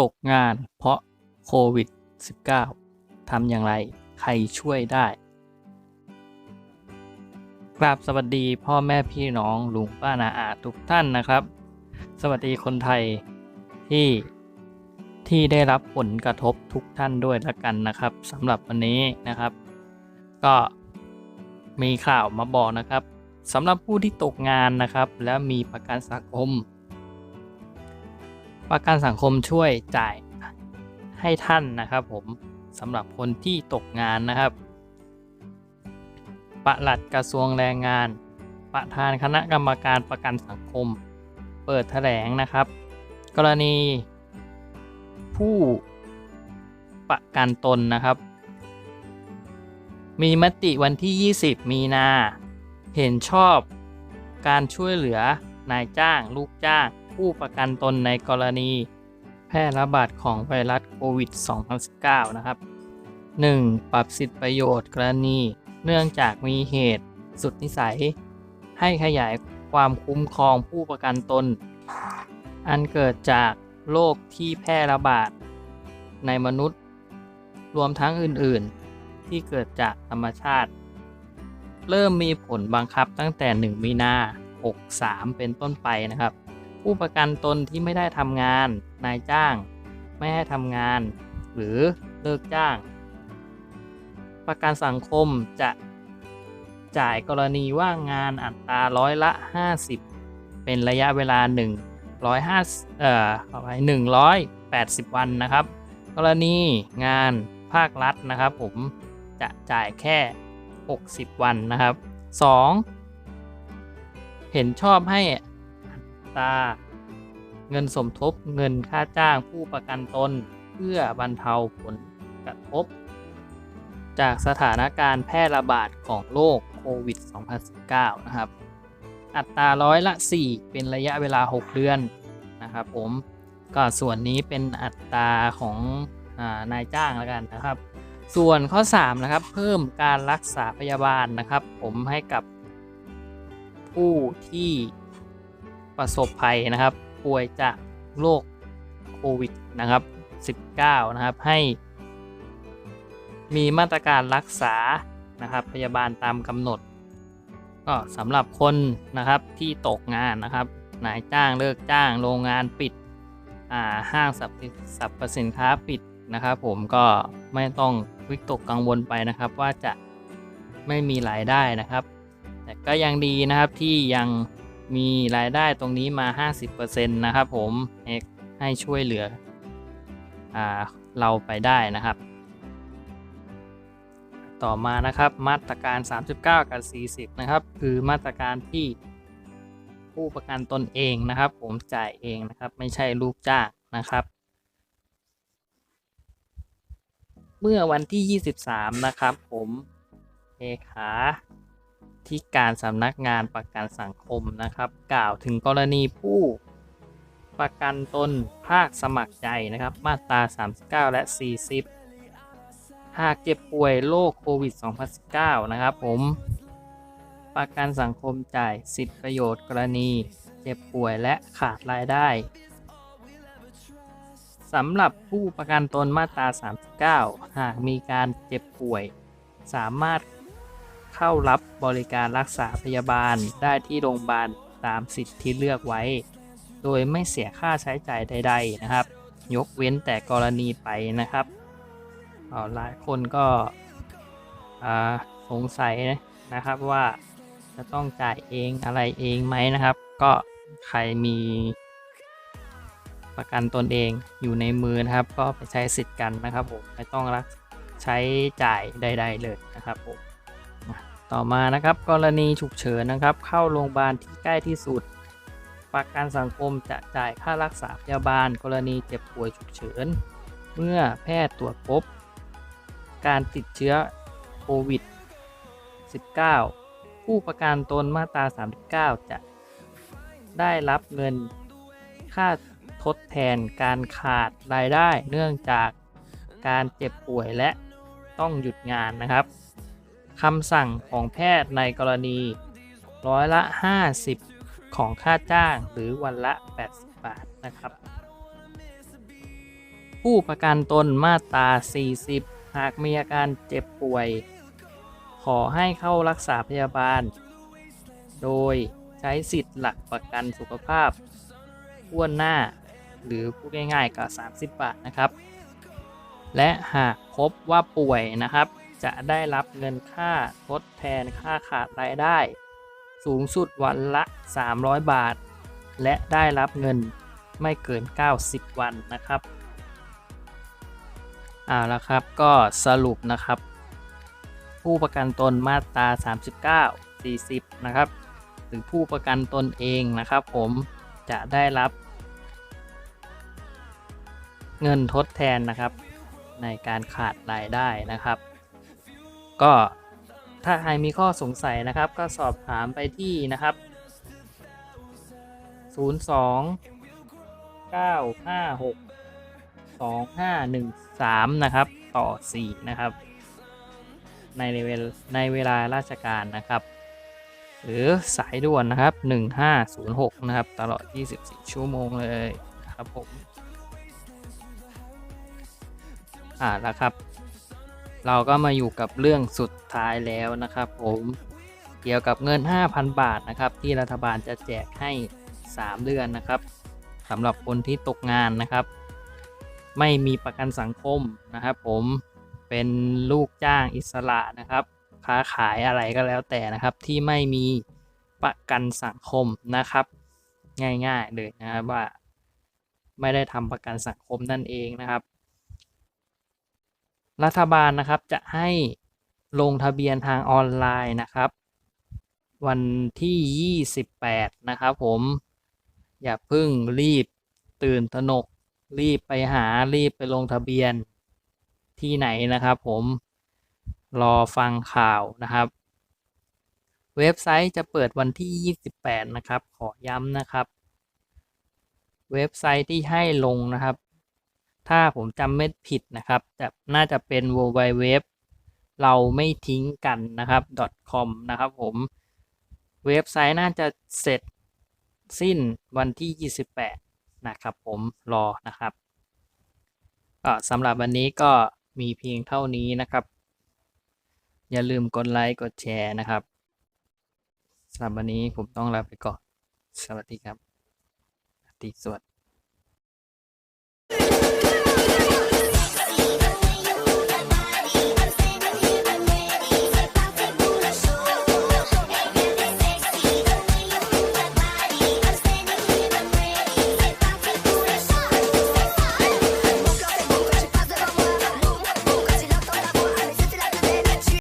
ตกงานเพราะโควิด -19 ทำอย่างไร ใครช่วยได้กราบสวัสดีพ่อแม่พี่น้องลุงป้านาอาทุกท่านนะครับ สวัสดีคนไทยที่ที่ได้รับผลกระทบทุกท่านด้วยละกันนะครับสำหรับวันนี้นะครับ ก็มีข่าวมาบอกนะครับสำหรับผู้ที่ตกงานนะครับ และมีประกันสังคม ประกันสังคมช่วยจ่ายให้ท่านนะครับ ผมสำหรับคนที่ตกงานนะครับประหลัดกระทรวงแรงงาน ประธานคณะกรรมการประกันสังคม เปิดแถลงนะครับ กรณี ผู้ประกันตนนะครับ มีมติวันที่ 20 มีนา เห็นชอบการช่วยเหลือนายจ้าง ลูกจ้าง ผู้ประกันตนในกรณี แพร่ระบาดของไวรัสโควิด 2019 นะครับ 1. ปรับสิทธิประโยชน์กรณี เนื่องจากมีเหตุ สุดนิสัย ให้ขยายความคุ้มครองผู้ประกันตน อันเกิดจากโรคที่แพร่ระบาด ในมนุษย์ รวมทั้งอื่น ๆ ที่เกิดจากธรรมชาติ เริ่มมีผลบังคับตั้งแต่ 1 มีนา63 เป็นต้นไปนะครับ ผู้ประกันตนที่ไม่ได้ทำงาน นายจ้าง ไม่ให้ทำงาน หรือเลิกจ้าง ประกันสังคมจะจ่ายกรณีว่างงานอัตราร้อยละ 50 เป็นระยะเวลา150เอ่อขอไป180 วันนะครับ กรณีงานภาครัฐนะครับผมจะจ่ายแค่ 60 วันนะครับ 2. เห็นชอบให้อั ตรา เงินสมทบเงินค่าจ้างผู้ประกันตน เพื่อบรรเทาผลกระทบ จากสถานการณ์แพร่ระบาดของโรคโควิด 2019 นะครับ อัตราร้อยละ 4 เป็นระยะเวลา 6 เดือนนะครับผมก็ส่วนนี้เป็นอัตราของนายจ้างแล้วกันนะครับ ส่วนข้อ 3 นะครับ เพิ่มการรักษาพยาบาลนะครับ ผมให้กับผู้ที่ ประสบภัยนะครับ ป่วยจากโรคโควิดนะครับ19นะครับ ให้ มีมาตรการรักษานะครับ พยาบาลตามกำหนด ก็สำหรับคนนะครับที่ตกงานนะครับ นายจ้างเลิกจ้างโรงงานปิดห้างสรรพสินค้าปิดนะครับ ผมก็ไม่ต้องวิตกกังวลไปนะครับ ว่าจะไม่มีรายได้นะครับ แต่ก็ยังดีนะครับที่ยัง มีรายได้ตรงนี้มา 50%นะครับผมให้ช่วยเหลืออเราไปได้นะครับ ต่อมานะครับมาตรการ 39 กับ 40 นะครับ คือมาตรการที่ผู้ประกันตนเองนะครับ ผมจ่ายเองนะครับ ไม่ใช่ลูกจ้างนะครับ เมื่อวันที่ 23 นะครับ ผมเลขา ที่การสำนักงานประกันสังคมนะครับ กล่าวถึงกรณีผู้ประกันตนภาคสมัครใจนะครับ มาตรา 39 และ 40 หากเจ็บป่วยโรคโควิด 2019 นะครับผม ประกันสังคมจ่ายสิทธิประโยชน์กรณี เจ็บป่วยและขาดรายได้สำหรับผู้ประกันตนมาตรา 39 หากมีการเจ็บป่วย สามารถ เข้ารับบริการรักษาพยาบาลได้ที่โรงพยาบาลตามสิทธิ์ที่เลือกไว้ โดยไม่เสียค่าใช้จ่ายใด ๆนะครับ ยกเว้นแต่กรณีไปนะครับหลายคนก็สงสัยนะครับว่าจะต้องจ่ายเองอะไรเองไหมนะครับ ก็ใครมีประกันตนเองอยู่ในมือนะครับ ก็ไปใช้สิทธิ์กันนะครับผมไม่ต้องรักใช้จ่ายใด ๆ เลยนะครับผม ต่อมานะครับกรณีฉุกเฉินนะครับ เข้าโรงพยาบาลที่ใกล้ที่สุด ประกันสังคมจะจ่ายค่ารักษาพยาบาล กรณีเจ็บป่วยฉุกเฉิน เมื่อแพทย์ตรวจพบ การติดเชื้อโควิด -19 ผู้ประกันตนมาตรา 39 จะได้รับเงินค่าทดแทนการขาดรายได้เนื่องจากการเจ็บป่วยและต้องหยุดงานนะครับ คำสั่งของแพทย์ในกรณี ร้อยละ 50 ของค่าจ้างหรือวันละ 80 บาทนะครับ ผู้ประกันตนมาตรา 40 หากมีอาการเจ็บป่วย ขอให้เข้ารักษาพยาบาล โดยใช้สิทธิ์หลักประกันสุขภาพอ้วนหน้า หรือพูดง่ายๆก็30 บาทนะครับ และหากพบว่าป่วยนะครับ จะได้รับเงินค่าทดแทนค่าขาดรายได้ สูงสุดวันละ 300 บาท และได้รับเงินไม่เกิน 90 วันนะครับเอาละครับก็สรุปนะครับ ผู้ประกันตนมาตรา 39 40 นะครับ หรือผู้ประกันตนเองนะครับผมจะได้รับ เงินทดแทนนะครับในการขาดรายได้นะครับ ก็ถ้าใครมีข้อสงสัยนะครับ ก็สอบถามไปที่นะครับ 02 956 2513 นะครับ ต่อ 4 นะครับ ในเวลในเวลาราชการนะครับ หรือสายด่วนนะครับ 1506 นะครับ ตลอด 24 ชั่วโมงเลยนะครับผม อ่าแล้วครับ เราก็มาอยู่กับเรื่องสุดท้ายแล้วนะครับ ผมเกี่ยวกับเงิน 5,000 บาทนะครับ ที่รัฐบาลจะแจกให้ 3 เดือนนะครับสำหรับคนที่ตกงานนะครับ ไม่มีประกันสังคมนะครับ ผมเป็นลูกจ้างอิสระนะครับ ค้าขายอะไรก็แล้วแต่นะครับ ที่ไม่มีประกันสังคมนะครับ ง่ายๆเลยนะครับว่า ไม่ได้ทำประกันสังคมนั่นเองนะครับ รัฐบาลนะครับจะให้ลงทะเบียนทางออนไลน์นะครับ วันที่ 28 นะครับผม อย่าเพิ่งรีบตื่นตระหนก รีบไปหารีบไปลงทะเบียนที่ไหนนะครับผมรอฟังข่าวนะครับ เว็บไซต์จะเปิดวันที่ 28 นะครับ ขอย้ำนะครับ เว็บไซต์ที่ให้ลงนะครับ ถ้าผมจำไม่ผิดนะครับจะน่าจะเป็น w w w เราไม่ทิ้งกันนะครับ .com นะครับผมเว็บไซต์น่าจะเสร็จสิ้นวันที่ 28 นะครับผมรอนะครับก็สำหรับวันนี้ก็มีเพียงเท่านี้นะครับ อย่าลืมกดไลค์กดแชร์นะครับสำหรับวันนี้ผมต้องลาไปก่อน สวัสดีครับสวัสดีสวัสดี